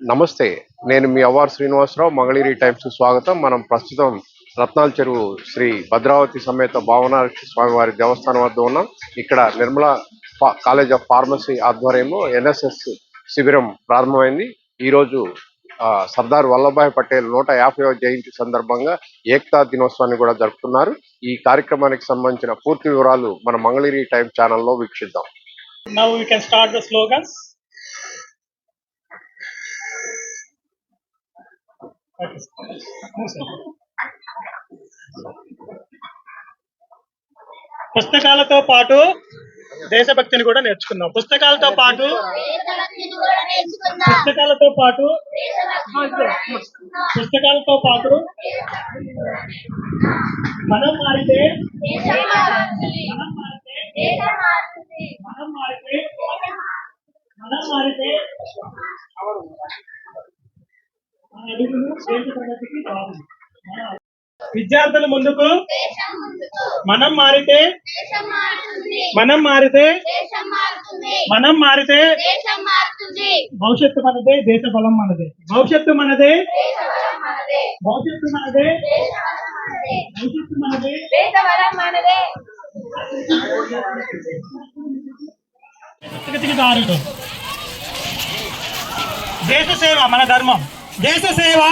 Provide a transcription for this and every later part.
నమస్తే. నేను మీ అవ్వారు శ్రీనివాసరావు మంగళగిరి టైమ్స్ స్వాగతం. మనం ప్రస్తుతం రత్నాల చెరువు శ్రీ భద్రావతి సమేత భావనాక్షి స్వామివారి దేవస్థానం వద్ద ఉన్నాం. ఇక్కడ నిర్మల కాలేజ్ ఆఫ్ ఫార్మసీ ఆధ్వర్యంలో ఎన్ఎస్ఎస్ శిబిరం ప్రారంభమైంది. ఈరోజు ఆ, సర్దార్ వల్లభాయ్ పటేల్ నూట యాభైవ జయంతి సందర్భంగా ఏక్తా దినోత్సవాన్ని కూడా జరుపుతున్నారు. ఈ కార్యక్రమానికి సంబంధించిన పూర్తి వివరాలు మన మంగళగిరి టైమ్ ఛానల్లో వీక్షిద్దాం. Now we can start the slogans. పుస్తకాలతో పాటు దేశభక్తిని కూడా నేర్చుకుందాం పుస్తకాలతో పాటు పుస్తకాలతో పాటు పుస్తకాలతో పాటు మనం మారితే మనం మారితే మనం మారితే మనం మారితే మన అడుగులు దేశ ప్రగతికి బాగుంది విద్యార్థుల ముందుకు మనం మారితే మనం మారితే మనం మారితే భవిష్యత్తు మనదే దేశ బలం మనదే. భవిష్యత్తు మనదే భవిష్యత్తు మనదే భవిష్యత్తు మనదే. దేశ బలం మనదే దేశ సేవ మన ధర్మం. దేశ సేవ.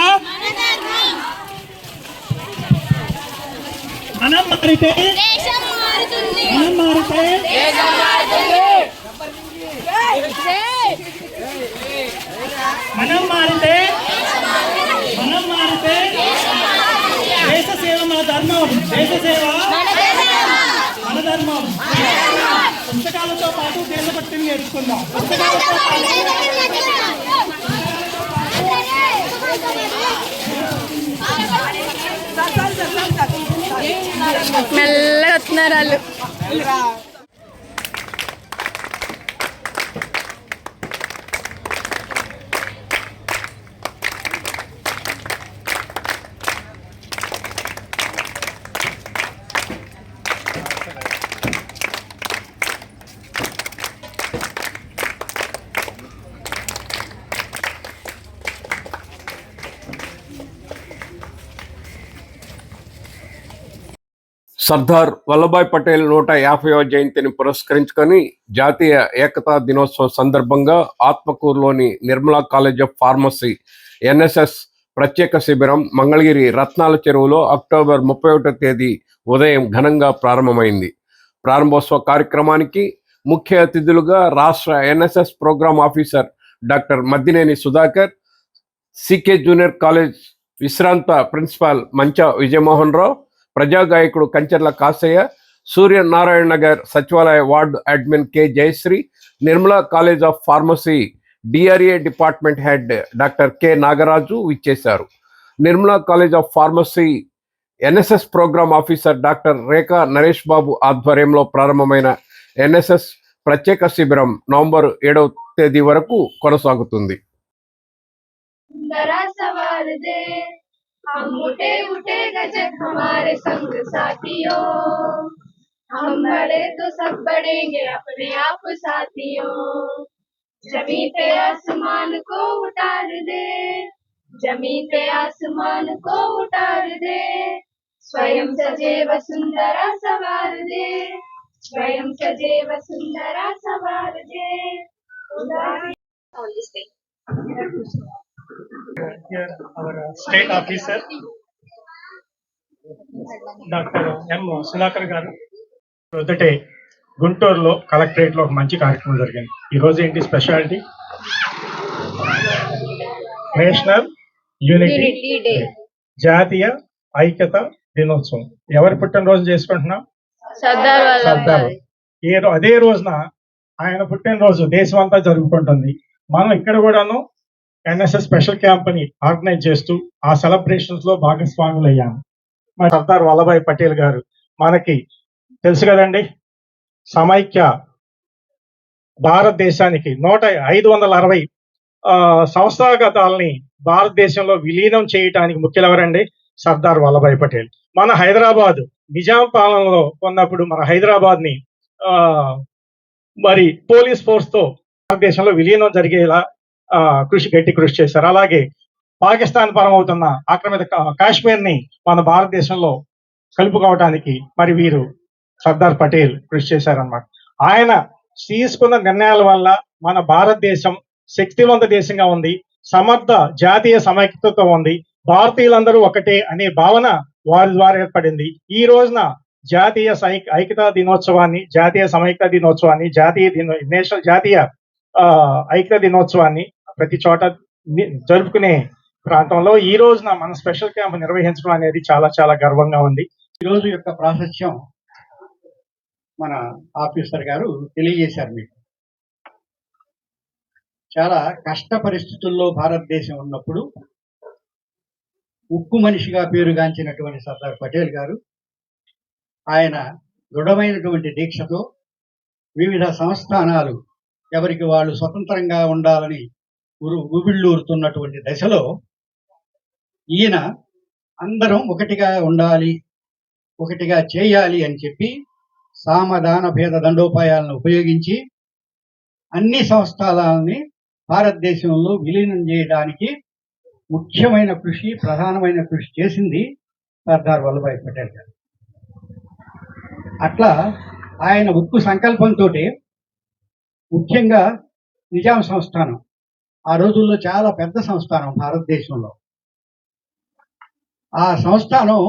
మనం మారితే మనం మారితే మనం మారితే మనం మారితే దేశ సేవ మన ధర్మం. దేశ సేవ మన ధర్మం. పుస్తకాలతో పాటు దేశభక్తిని నేర్చుకుందాం. పుస్తకాలతో పాటు మెల్లగా వస్తున్నారు వాళ్ళు. సర్దార్ వల్లభాయ్ పటేల్ నూట యాభైవ జయంతిని పురస్కరించుకొని జాతీయ ఏకతా దినోత్సవం సందర్భంగా ఆత్మకూరులోని Nirmala college of pharmacy NSS ప్రత్యేక శిబిరం మంగళగిరి రత్నాల చెరువులో అక్టోబర్ ముప్పై ఒకటో తేదీ ఉదయం ఘనంగా ప్రారంభమైంది. ప్రారంభోత్సవ కార్యక్రమానికి ముఖ్య అతిథులుగా రాష్ట్ర NSS programme officer doctor Maddineni Sudhakar CK junior college విశ్రాంత ప్రిన్సిపాల్ మంచ విజయమోహన్ రావు ప్రజాగాయకుడు కంచర్ల కాసయ్య సూర్య నారాయణ నగర్ సచివాలయ ward admin K Jayasri Nirmala college of pharmacy DRA department head doctor K Nagaraju విచ్చేశారు. Nirmala college of pharmacy NSS program officer doctor Rekha Naresh Babu ఆధ్వర్యంలో ప్రారంభమైన NSS ప్రత్యేక శిబిరం November ఏడవ తేదీ వరకు కొనసాగుతుంది. हम उठे उठे गजब हमारे संग साथियों। हम बड़े तो सब बढ़ेंगे अपने आप साथियों। जमी पे आसमान को उतार दे, जमी पे आसमान को उतार दे। स्वयं सजे वसुंधरा सवार दे, स्वयं सजे वसुंधरा सवार दे। Here our state officer doctor M Sudhakar garu మొదటే గుంటూరులో కలెక్టరేట్లో ఒక మంచి కార్యక్రమం జరిగింది. ఈ రోజు ఏంటి స్పెషాలిటీ? నేషనల్ యూనిటీ డే జాతీయ ఐక్యత దినోత్సవం. ఎవరి పుట్టినరోజు చేసుకుంటున్నాం? సర్దార్ ఏ అదే రోజున ఆయన పుట్టినరోజు దేశం అంతా జరుపుకుంటుంది. మనం ఇక్కడ కూడాను ఎన్ఎస్ఎస్ స్పెషల్ క్యాంప్ని ఆర్గనైజ్ చేస్తూ ఆ సెలబ్రేషన్స్లో భాగస్వాములు అయ్యాము సర్దార్ వల్లభాయ్ పటేల్ గారు మనకి తెలుసు కదండి సమైక్య భారతదేశానికి నూట ఐదు వందల అరవై సంస్థాగతాలని భారతదేశంలో విలీనం చేయటానికి ముఖ్యులు సర్దార్ వల్లభాయ్ పటేల్. మన హైదరాబాద్ నిజాం పాలనలో ఉన్నప్పుడు మన హైదరాబాద్ని మరి పోలీస్ ఫోర్స్తో భారతదేశంలో విలీనం జరిగేలా కృషి గట్టి కృషి చేశారు. అలాగే పాకిస్తాన్ పరం అవుతున్న ఆక్రమిత కాశ్మీర్ని మన భారతదేశంలో కలుపుకోవటానికి మరి వీరు సర్దార్ పటేల్ కృషి చేశారన్నమాట. ఆయన తీసుకున్న నిర్ణయాల వల్ల మన భారతదేశం శక్తివంత దేశంగా ఉంది సమర్థ జాతీయ సమైక్యతతో ఉంది భారతీయులందరూ ఒకటే అనే భావన వారి ద్వారా ఏర్పడింది. ఈ రోజున జాతీయ సైక్ ఐక్యతా దినోత్సవాన్ని జాతీయ సమైక్యత దినోత్సవాన్ని జాతీయ దినో నేషనల్ జాతీయ ఐక్యత దినోత్సవాన్ని ప్రతి చోట జరుపుకునే ప్రాంతంలో ఈ రోజున మన స్పెషల్ క్యాంప్ నిర్వహించడం అనేది చాలా చాలా గర్వంగా ఉంది. ఈ రోజు యొక్క ప్రాశస్యం మన ఆఫీసర్ గారు తెలియజేశారు మీకు. చాలా కష్ట పరిస్థితుల్లో భారతదేశం ఉన్నప్పుడు ఉక్కు మనిషిగా పేరుగాంచినటువంటి సర్దార్ పటేల్ గారు ఆయన దృఢమైనటువంటి దీక్షతో వివిధ సంస్థానాలు ఎవరికి వాళ్ళు స్వతంత్రంగా ఉండాలని ఊరు ఊబిళ్ళూరుతున్నటువంటి దశలో ఈయన అందరం ఒకటిగా ఉండాలి ఒకటిగా చేయాలి అని చెప్పి సామధాన భేద దండోపాయాలను ఉపయోగించి అన్ని సంస్థానాలని భారతదేశంలో విలీనం చేయడానికి ముఖ్యమైన కృషి ప్రధానమైన కృషి చేసింది సర్దార్ వల్లభాయ్ పటేల్ గారు. అట్లా ఆయన ఉక్కు సంకల్పంతో ముఖ్యంగా నిజాం సంస్థానం ఆ రోజుల్లో చాలా పెద్ద సంస్థానం భారతదేశంలో. ఆ సంస్థానం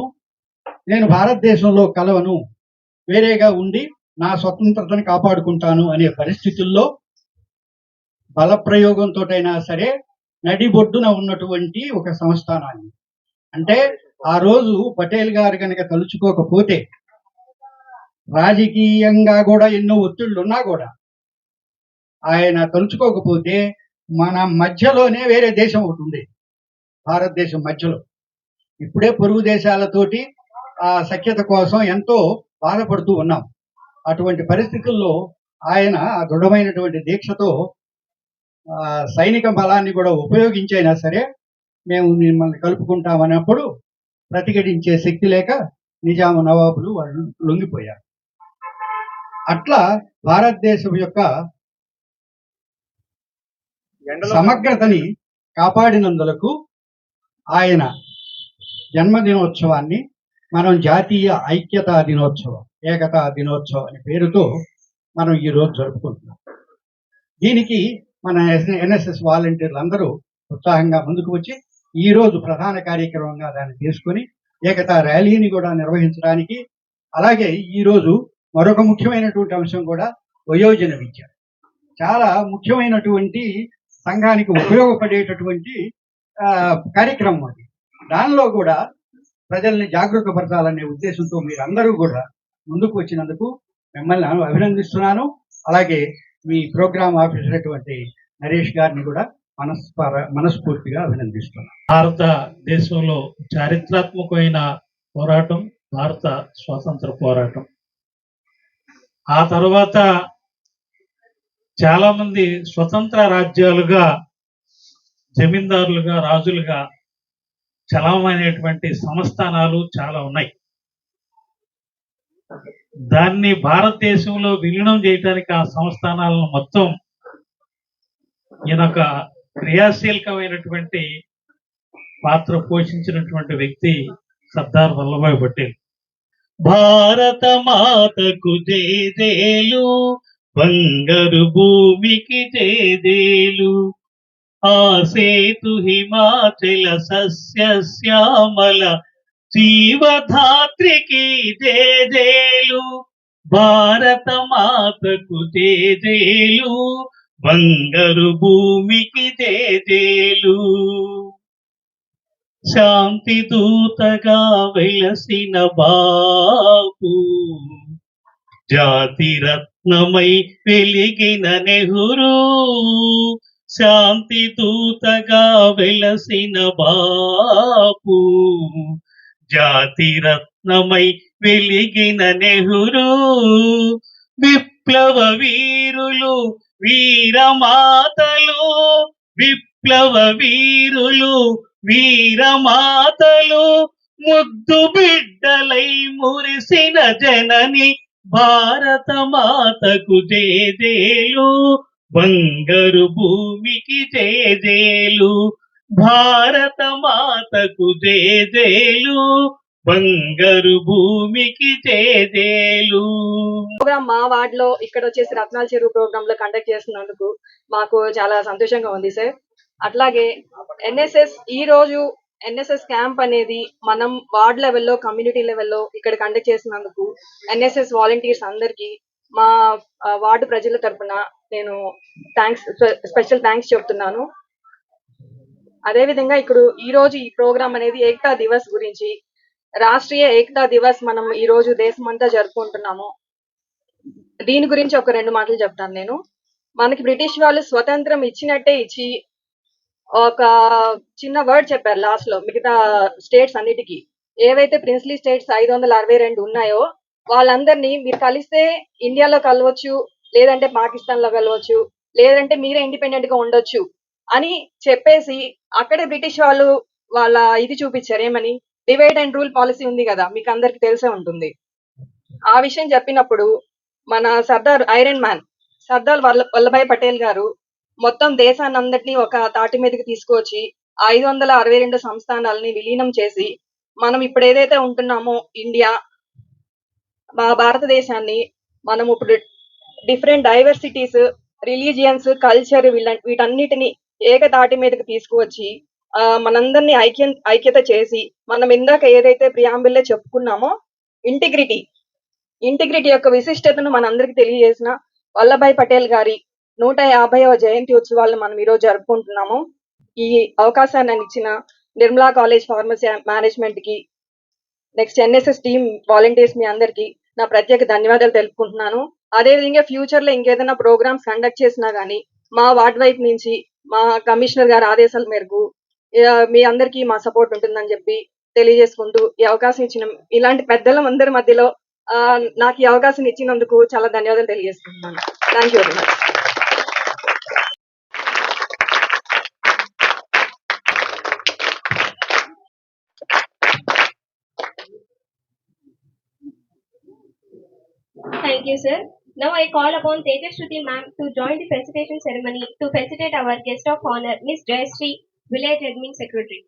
నేను భారతదేశంలో కలవను వేరేగా ఉండి నా స్వతంత్రతను కాపాడుకుంటాను అనే పరిస్థితుల్లో బలప్రయోగంతోటైనా సరే నడిబొడ్డున ఉన్నటువంటి ఒక సంస్థానాన్ని. అంటే ఆ రోజు పటేల్ గారు కనుక తలుచుకోకపోతే రాజకీయంగా కూడా ఎన్నో ఒత్తిళ్ళు ఉన్నా కూడా ఆయన తలుచుకోకపోతే మన మధ్యలోనే వేరే దేశం ఒకటి ఉండేది భారతదేశం మధ్యలో. ఇప్పుడే పొరుగు దేశాలతోటి ఆ సఖ్యత కోసం ఎంతో బాధపడుతూ ఉన్నాం. అటువంటి పరిస్థితుల్లో ఆయన ఆ దృఢమైనటువంటి దీక్షతో ఆ, సైనిక బలాన్ని కూడా ఉపయోగించైనా సరే మేము మిమ్మల్ని కలుపుకుంటామన్నప్పుడు ప్రతిఘటించే శక్తి లేక నిజాము నవాబులు వాళ్ళు లొంగిపోయారు. అట్లా భారతదేశం యొక్క సమగ్రతని కాపాడినందులకు ఆయన జన్మదినోత్సవాన్ని మనం జాతీయ ఐక్యతా దినోత్సవం ఏకతా దినోత్సవం అనే పేరుతో మనం ఈ రోజు జరుపుకుంటున్నాం. దీనికి మన ఎన్ఎస్ఎస్ వాలంటీర్లు అందరూ ఉత్సాహంగా ముందుకు వచ్చి ఈ రోజు ప్రధాన కార్యక్రమంగా దాన్ని తీసుకొని ఏకతా ర్యాలీని కూడా నిర్వహించడానికి అలాగే ఈ రోజు మరొక ముఖ్యమైనటువంటి అంశం కూడా వయోజన విద్య. చాలా ముఖ్యమైనటువంటి సంఘానికి ఉపయోగపడేటటువంటి కార్యక్రమం అది. దానిలో కూడా ప్రజల్ని జాగృతపరచాలనే ఉద్దేశంతో మీరందరూ కూడా ముందుకు వచ్చినందుకు మిమ్మల్ని అభినందిస్తున్నాను. అలాగే మీ ప్రోగ్రామ్ ఆఫీసర్ అటువంటి నరేష్ గారిని కూడా మనస్పర మనస్ఫూర్తిగా అభినందిస్తున్నాను. భారతదేశంలో చారిత్రాత్మకమైన పోరాటం భారత స్వాతంత్ర పోరాటం. ఆ తర్వాత చాలా మంది స్వతంత్ర రాజ్యాలుగా జమీందారులుగా రాజులుగా చలమైనటువంటి సంస్థానాలు చాలా ఉన్నాయి. దాన్ని భారతదేశంలో విలీనం చేయడానికి ఆ సంస్థానాలను మొత్తం ఈయన ఒక క్రియాశీలకమైనటువంటి పాత్ర పోషించినటువంటి వ్యక్తి సర్దార్ వల్లభాయ్ పటేల్. భారత మాతకు జయదేలు బంగారు భూమికి చేదేలు ఆ సేతు హిమాచల సస్య శ్యామల జీవధాత్రికి జేజేలు భారత మాతకు జేజేలు బంగారు భూమికి జేజేలు శాంతి దూతగా వెలసిన బాపు జాతి నమై వెలిగిన నెహ్రూ శాంతి దూతగా వెలసిన బాపు. జాతి రత్నమై వెలిగిన నెహ్రూ విప్లవ వీరులు వీరమాతలు. విప్లవ వీరులు వీరమాతలు. ముద్దు బిడ్డలై మురిసిన జనని భారత మాతకు జేజేలు బంగారు భూమికి జేజేలు. భారత మాతకు జేజేలు బంగారు భూమికి జేజేలు. ప్రోగ్రామ్ మా వార్డ్లో ఇక్కడ వచ్చేసి రత్నాల చెరువు ప్రోగ్రామ్లో కండక్ట్ చేస్తున్నందుకు మాకు చాలా సంతోషంగా ఉంది సార్ అట్లాగే ఎన్ఎస్ఎస్ ఈ రోజు ఎన్ఎస్ఎస్ క్యాంప్ అనేది మనం వార్డ్ లెవెల్లో కమ్యూనిటీ లెవెల్లో ఇక్కడ కండక్ట్ చేసినందుకు ఎన్ఎస్ఎస్ వాలంటీర్స్ అందరికీ మా వార్డు ప్రజల తరపున నేను థ్యాంక్స్ స్పెషల్ థ్యాంక్స్ చెప్తున్నాను. అదేవిధంగా ఇక్కడ ఈ రోజు ఈ ప్రోగ్రామ్ అనేది ఏకతా దివస్ గురించి రాష్ట్రీయ ఏకతా దివస్ మనం ఈ రోజు దేశమంతా జరుపుకుంటున్నాము. దీని గురించి ఒక రెండు మాటలు చెప్తాను నేను. మనకి బ్రిటిష్ వాళ్ళు స్వతంత్రం ఇచ్చినట్టే ఇచ్చి ఒక చిన్న వర్డ్ చెప్పారు లాస్ట్లో మిగతా స్టేట్స్ అన్నిటికీ. ఏవైతే ప్రిన్స్లీ స్టేట్స్ ఐదు వందల అరవై రెండు ఉన్నాయో వాళ్ళందరినీ మీరు కలిస్తే ఇండియాలో కలవచ్చు లేదంటే పాకిస్తాన్లో కలవచ్చు లేదంటే మీరే ఇండిపెండెంట్గా ఉండొచ్చు అని చెప్పేసి అక్కడే బ్రిటిష్ వాళ్ళు వాళ్ళ ఇది చూపించారు. ఏమని? డివైడ్ అండ్ రూల్ పాలసీ ఉంది కదా మీకు అందరికి తెలిసే ఉంటుంది. ఆ విషయం చెప్పినప్పుడు మన సర్దార్ ఐరన్ మ్యాన్ సర్దార్ వల్ల వల్లభాయ్ పటేల్ గారు మొత్తం దేశాన్ని అందరినీ ఒక తాటి మీదకి తీసుకొచ్చి ఐదు వందల అరవై రెండు సంస్థానాలని విలీనం చేసి మనం ఇప్పుడు ఏదైతే ఉంటున్నామో ఇండియా మా భారతదేశాన్ని మనం ఇప్పుడు డిఫరెంట్ డైవర్సిటీస్ రిలీజియన్స్ కల్చర్ వీళ్ళ వీటన్నిటిని ఏకతాటి మీదకి తీసుకువచ్చి ఆ, మనందరినీ ఐక్యం ఐక్యత చేసి మనం ఇందాక ఏదైతే ప్రియాంబుల్లే చెప్పుకున్నామో ఇంటిగ్రిటీ ఇంటిగ్రిటీ యొక్క విశిష్టతను మనందరికి తెలియజేసిన వల్లభాయ్ పటేల్ గారి నూట యాభైవ జయంతి ఉత్సవాలను మనం ఈరోజు జరుపుకుంటున్నాము. ఈ అవకాశాన్ని ఇచ్చిన నిర్మలా కాలేజ్ ఫార్మసీ మేనేజ్మెంట్కి నెక్స్ట్ ఎన్ఎస్ఎస్ టీమ్ వాలంటీర్స్ మీ అందరికి నా ప్రత్యేక ధన్యవాదాలు తెలుపుకుంటున్నాను. అదేవిధంగా ఫ్యూచర్లో ఇంకేదైనా ప్రోగ్రామ్స్ కండక్ట్ చేసినా కానీ మా వార్డ్ వైపు నుంచి మా కమిషనర్ గారి ఆదేశాల మేరకు మీ అందరికీ మా సపోర్ట్ ఉంటుందని చెప్పి తెలియజేసుకుంటూ ఈ అవకాశం ఇచ్చిన ఇలాంటి పెద్దల అందరి మధ్యలో నాకు ఈ అవకాశం ఇచ్చినందుకు చాలా ధన్యవాదాలు తెలియజేస్తున్నాను thank you very much Thank you, sir. Now I call upon Tejashruti ma'am to join the felicitation ceremony to felicitate our guest of honor, Miss Jayashree, Village Admin Secretary.